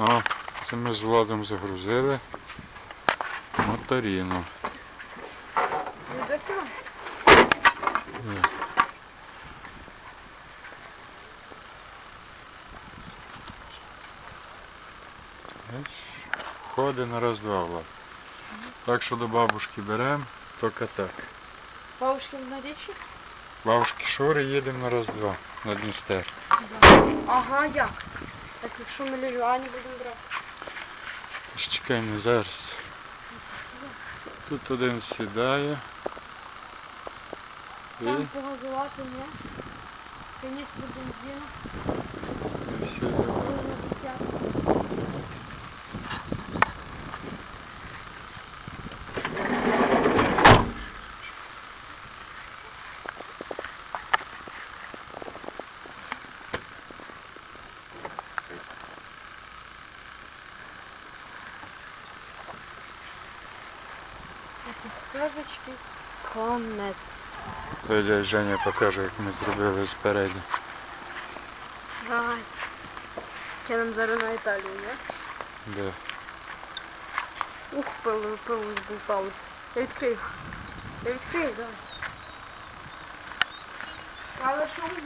О, це ми з Владом загрузили моторіну. Входи на раз-два, Влад. Так що до бабушки беремо, тільки так. Бабушки на річці? Бабушки Шури їдемо на раз-два на Дністер. Ага, як? Так якщо ми лежані будемо брати. Чекаємо зараз. Тут один сідає. Там погазувати ні. Каністру бензину. і все. добре. Сказочки. Конець. Дядь Женя покаже, як ми зробили спереді. Давайте. Я нам зараз на Італію, не? Де? Ух, пилу, пилу збувалось. Я відкрию. Я відкрию, давай. Але що ви?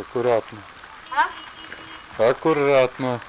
Акуратно. А? Акуратно.